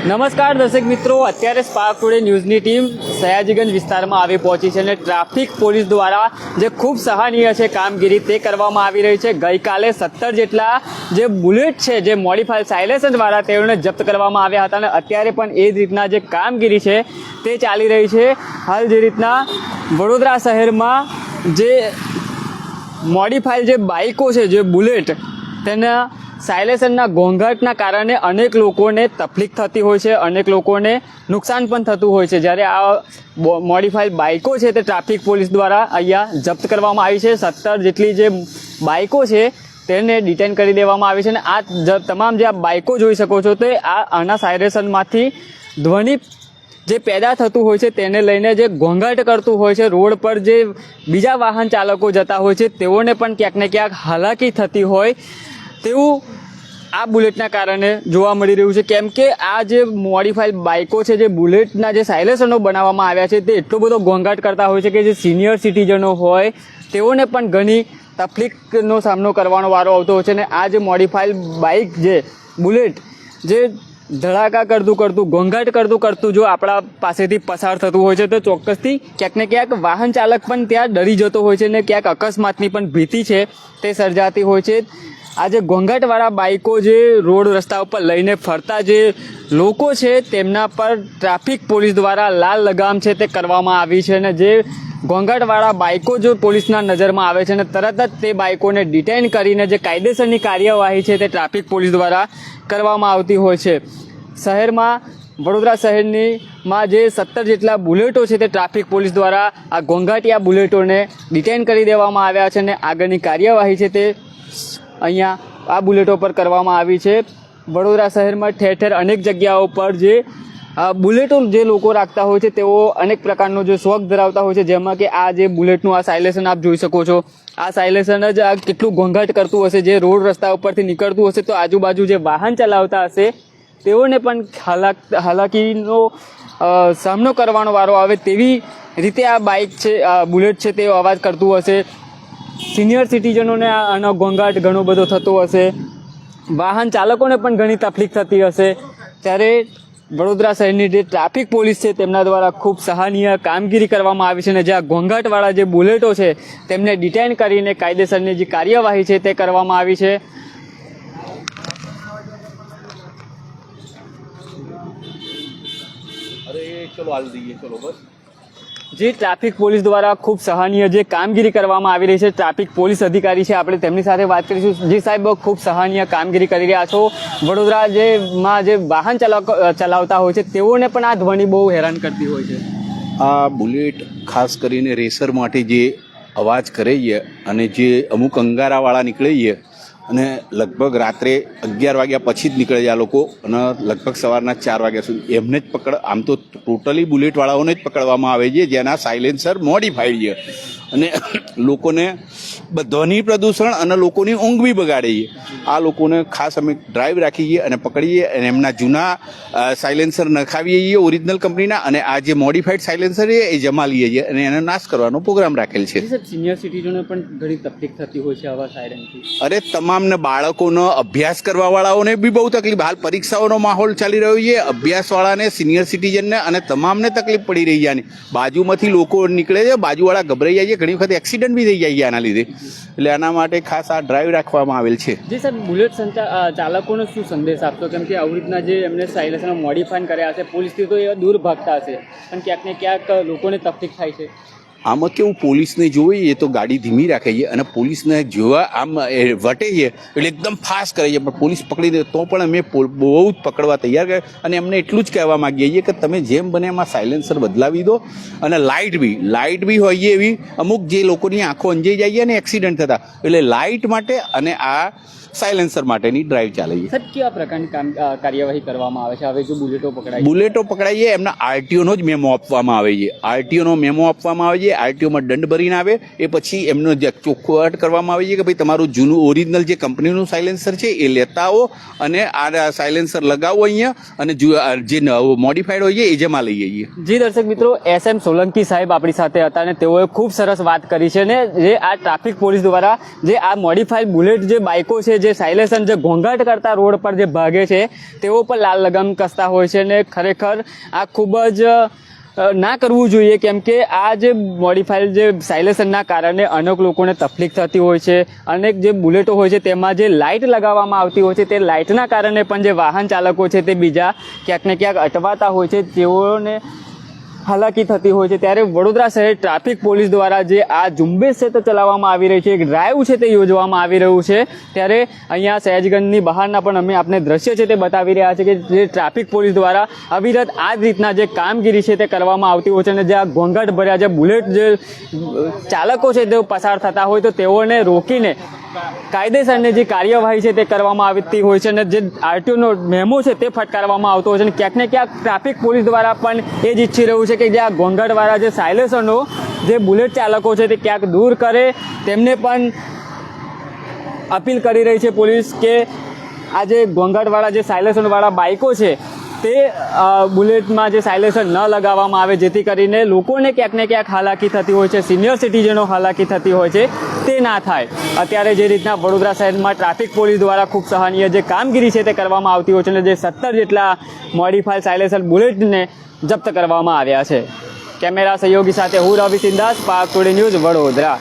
નમસ્કાર દર્શક મિત્રો, અત્યારે સ્પાર્ક ટુડે ન્યૂઝની ટીમ સયાજીગંજ વિસ્તારમાં આવી પહોંચી છે અને ટ્રાફિક પોલીસ દ્વારા જે ખૂબ સહનીય છે કામગીરી તે કરવામાં આવી રહી છે. ગઈકાલે સત્તર જેટલા જે બુલેટ છે, જે મોડિફાઈડ સાયલેન્સર દ્વારા તેઓને જપ્ત કરવામાં આવ્યા હતા અને અત્યારે પણ એ જ રીતના જે કામગીરી છે તે ચાલી રહી છે. હાલ જે રીતના વડોદરા શહેરમાં જે મોડિફાઈડ જે બાઇકો છે, જે બુલેટ, તેના સાયલેન્સરના ઘોંઘાટના કારણે અનેક લોકોને તકલીફ થતી હોય છે, અનેક લોકોને નુકસાન પણ થતું હોય છે. જ્યારે આ મોડિફાઈડ બાઇકો છે તે ટ્રાફિક પોલીસ દ્વારા અહીંયા જપ્ત કરવામાં આવી છે. સત્તર જેટલી જે બાઇકો છે તેને ડિટેન કરી દેવામાં આવી છે અને આ તમામ જે આ બાઇકો જોઈ શકો છો તે આ, આના સાયલેન્સરમાંથી ધ્વનિ જે પેદા થતું હોય છે તેને લઈને જે ઘોંઘાટ કરતું હોય છે, રોડ પર જે બીજા વાહન ચાલકો જતા હોય છે, તેઓને પણ ક્યાંક ને ક્યાંક હાલાકી થતી હોય તેવું આ બુલેટના કારણે જોવા મળી રહ્યું છે. કેમ કે આ જે મોડિફાઈડ બાઇકો છે, જે બુલેટના જે સાયલેસનો બનાવવામાં આવ્યા છે, તે એટલો બધો ઘોંઘાટ કરતા હોય છે કે જે સિનિયર સિટીઝનો હોય, તેઓને પણ ઘણી તકલીફનો સામનો કરવાનો વારો આવતો હોય છે અને આ જે મોડિફાઈડ બાઇક જે બુલેટ જે ધડાકા કરતું કરતું ઘોંઘાટ કરતું કરતું જો આપણા પાસેથી પસાર થતું હોય છે, તો ચોક્કસથી ક્યાંક ને ક્યાંક વાહન ચાલક પણ ત્યાં ડરી જતો હોય છે ને ક્યાંક અકસ્માતની પણ ભીતિ છે, તે સર્જાતી હોય છે. આ જે ઘોંઘાટવાળા બાઇકો જે રોડ રસ્તા ઉપર લઈને ફરતા જે લોકો છે, તેમના પર ટ્રાફિક પોલીસ દ્વારા લાલ લગામ છે તે કરવામાં આવી છે અને જે ઘોંઘાટવાળા બાઇકો જો પોલીસના નજરમાં આવે છે અને તરત જ તે બાઇકોને ડિટેન કરીને જે કાયદેસરની કાર્યવાહી છે તે ટ્રાફિક પોલીસ દ્વારા કરવામાં આવતી હોય છે. શહેરમાં, વડોદરા શહેરની માં જે સત્તર જેટલા બુલેટો છે તે ટ્રાફિક પોલીસ દ્વારા આ ઘોંઘાટિયા બુલેટોને ડિટેન કરી દેવામાં આવ્યા છે અને આગળની કાર્યવાહી છે તે અહીંયા આ બુલેટો પર કરવામાં આવી છે. વડોદરા શહેરમાં ઠેર ઠેર અનેક જગ્યાઓ પર જે બુલેટો જે લોકો રાખતા હોય છે, તેઓ અનેક પ્રકારનો જે શોખ ધરાવતા હોય છે, જેમાં કે આ જે બુલેટનું આ સાયલેશન આપ જોઈ શકો છો. આ સાયલેશન જ આ કેટલું ઘોંઘાટ કરતું હશે, જે રોડ રસ્તા ઉપરથી નીકળતું હશે, તો આજુબાજુ જે વાહન ચલાવતા હશે, તેઓને પણ હાલાક હાલાકીનો સામનો કરવાનો વારો આવે તેવી રીતે આ બાઇક છે બુલેટ છે તે અવાજ કરતું હશે. સિનિયર સિટીઝનોને આનો ઘોંઘાટ ઘણો બધો થતો હશે. વાહન ચાલકોને પણ ઘણી તકલીફ થતી હશે. ત્યારે વડોદરા શહેરની જે ટ્રાફિક પોલીસ છે, તેમના દ્વારા ખૂબ સહાનીય કામગીરી કરવામાં આવી છે અને જે આ ઘોંઘાટવાળા જે બુલેટો છે, તેમને ડિટેન કરીને કાયદેસરની જે કાર્યવાહી છે, તે કરવામાં આવી છે. અરે, ચલો, હાલ દઈએ, ચલો, બસ. જે ટ્રાફિક પોલીસ દ્વારા ખૂબ સહનીય જે કામગીરી કરવામાં આવી રહી છે, ટ્રાફિક પોલીસ અધિકારી છે, આપણે તેમની સાથે વાત કરીશું. જી સાહેબ, ખૂબ સહનીય કામગીરી કરી રહ્યા છો. વડોદરા જે માં જે વાહન ચલાવ ચલાવતા હોય છે, તેઓને પણ આ ધ્વનિ બહુ હેરાન કરતી હોય છે. આ બુલેટ ખાસ કરીને રેસર માટે જે અવાજ કરે છે અને જે અમુક અંગારાવાળા નીકળે છે અને લગભગ રાત્રે અગિયાર વાગ્યા પછી જ નીકળે છે આ લોકો અને લગભગ સવારના ચાર વાગ્યા સુધી એમને જ પકડ આમ તો ટોટલી બુલેટવાળાઓને જ પકડવામાં આવે છે જેના સાયલેન્સર મોડિફાઈડ છે. અને લોકોને ધ્વનિ પ્રદૂષણ અને લોકોની ઊંઘ બી બગાડે છે. આ લોકોને ખાસ અમે ડ્રાઈવ રાખીએ અને પકડીએ અને એમના જૂના સાયલેન્સર નખાવીએ છીએ ઓરિજિનલ કંપનીના અને આ જે મોડિફાઈડ સાયલેન્સર છે એ જમા લઈએ છીએ અને એને નાશ કરવાનો પ્રોગ્રામ રાખેલ છે. સિનિયર સિટીઝનોને પણ ઘણી તકલીફ થતી હોય છે આવા સાયરનથી અરે તમામને બાળકોનો અભ્યાસ કરવાવાળાઓને બી બહુ તકલીફ. હાલ પરીક્ષાઓનો માહોલ ચાલી રહ્યો છે. અભ્યાસવાળાને સિનિયર સિટીઝનને અને તમામને તકલીફ પડી રહી છે બાજુમાંથી લોકો નીકળે છે, બાજુવાળા ગભરાઈ જાય છે. ઘણી વખત એક્સિડન્ટ બી થઈ જાય છે આના લીધે. એટલે આના માટે ખાસ આ ડ્રાઈવ રાખવામાં આવેલ છે. જે સર બુલેટ ચાલકોને શું સંદેશ આપશો? કેમ કે આવી રીતના જે એમને સાયલેસને મોડિફાઈ કર્યા હશે, પોલીસથી તો એ દૂર ભાગતા હશે. પણ ક્યાંક ને ક્યાંક લોકોને તકલીફ થાય છે. આમાં કેવું પોલીસને જોઈએ તો ગાડી ધીમી રાખે છે અને પોલીસને જોવા આમ એ વટે છે એટલે એકદમ ફાસ્ટ કરે છે. પણ પોલીસ પકડી દે તો પણ અમે બહુ જ પકડવા તૈયાર કરે અને એમને એટલું જ કહેવા માંગીએ છીએ કે તમે જેમ બને એમાં સાયલેન્સર બદલાવી દો. અને લાઇટ બી લાઇટ બી હોય એવી. અમુક જે લોકોની આંખો અંજાઈ જાય અને એક્સિડન્ટ થતા. એટલે લાઇટ માટે અને આ સાયલેન્સર માટેની ડ્રાઈવ ચાલે છે. સાહેબ કેવા પ્રકારની કામ કાર્યવાહી કરવામાં આવે છે? હવે જો બુલેટો પકડાય બુલેટો પકડાઈએ એમના આરટીઓનો જ મેમો આપવામાં આવે છે. આરટીઓનો મેમો આપવામાં આવે છે આરટીઓમાં દંડ ભરીને આવે, એ પછી એમનો જે ચોખ્ખાટ કરવામાં આવે છે કે ભાઈ તમારું જૂનું ઓરિજિનલ જે કંપનીનું સાયલેન્સર છે, એ લેતા આવો અને આ સાયલેન્સર લગાવો અહીંયા અને જો મોડિફાઈડ હોય છે, એ જમા લઈ જઈએ જી દર્શક મિત્રો, એસ એમ સોલંકી સાહેબ આપણી સાથે હતા અને તેઓએ ખૂબ સરસ વાત કરી છે ને જે આ ટ્રાફિક પોલીસ દ્વારા જે આ મોડિફાઈડ બુલેટ જે બાઇકો છે, જે સાયલેશન જે ઘોંઘાટ કરતા રોડ પર જે ભાગે છે, તેઓ પણ લાલ લગામ કસતા હોય છે ને ખરેખર આ ખૂબ જ ના કરવું જોઈએ, કેમ કે આ જે મોડિફાઈડ જે સાયલેસનના કારણે અનેક લોકોને તકલીફ થતી હોય છે, અનેક જે બુલેટો હોય છે, તેમાં જે લાઇટ લગાવવામાં આવતી હોય છે, તે લાઇટના કારણે પણ જે વાહન ચાલકો છે, તે બીજા ક્યાંક ને ક્યાંક અટવાતા હોય છે, તેઓને હાલાકી થતી હોય છે, ત્યારે વડોદરા શહેર ટ્રાફિક પોલીસ દ્વારા જે આ ઝુંબેશ છે તે ચલાવવામાં આવી રહી છે, એક ડ્રાઈવ છે તે યોજવામાં આવી રહ્યું છે. ત્યારે અહીંયા સહેજગંજની બહારના પણ અમે આપને દ્રશ્ય છે તે બતાવી રહ્યા છે કે જે ટ્રાફિક પોલીસ દ્વારા અવિરત આ જ રીતના જે કામગીરી છે તે કરવામાં આવતી હોય છે અને જે આ ઘોંઘાટ ભર્યા જે બુલેટ જે ચાલકો છે તેઓ પસાર થતા હોય તો તેઓને રોકીને કાયદેસરની જે કાર્યવાહી છે તે કરવામાં આવતી હોય છે અને જે આરટીઓનો મેમો છે તે ફટકારવામાં આવતો હોય છે અને ક્યાંક ને ક્યાંક ટ્રાફિક પોલીસ દ્વારા પણ એ જ ઈચ્છી રહ્યું છે કે જે આ ઘોંઘાટવાળા જે સાયલેશનો જે બુલેટ ચાલકો છે તે ક્યાંક દૂર કરે. તેમને પણ અપીલ કરી રહી છે પોલીસ કે આ જે ઘોંઘાટવાળા જે સાયલેસનવાળા બાઇકો છે તે બુલેટમાં જે સાયલેન્સર ન લગાવવામાં આવે જેથી કરીને લોકોને ક્યાંક ને ક્યાંક હાલાકી થતી હોય છે, સિનિયર સિટીઝનો હાલાકી થતી હોય છે, તે ના થાય. અત્યારે જે રીતના વડોદરા શહેરમાં ટ્રાફિક પોલીસ દ્વારા ખૂબ સહનીય જે કામગીરી છે તે કરવામાં આવતી હોય છે અને જે સત્તર જેટલા મોડિફાઈડ સાયલેશન બુલેટને જપ્ત કરવામાં આવ્યા છે. કેમેરા સહયોગી સાથે હું રવિ સિંદાસ પાક ટુડે ન્યૂઝ વડોદરા.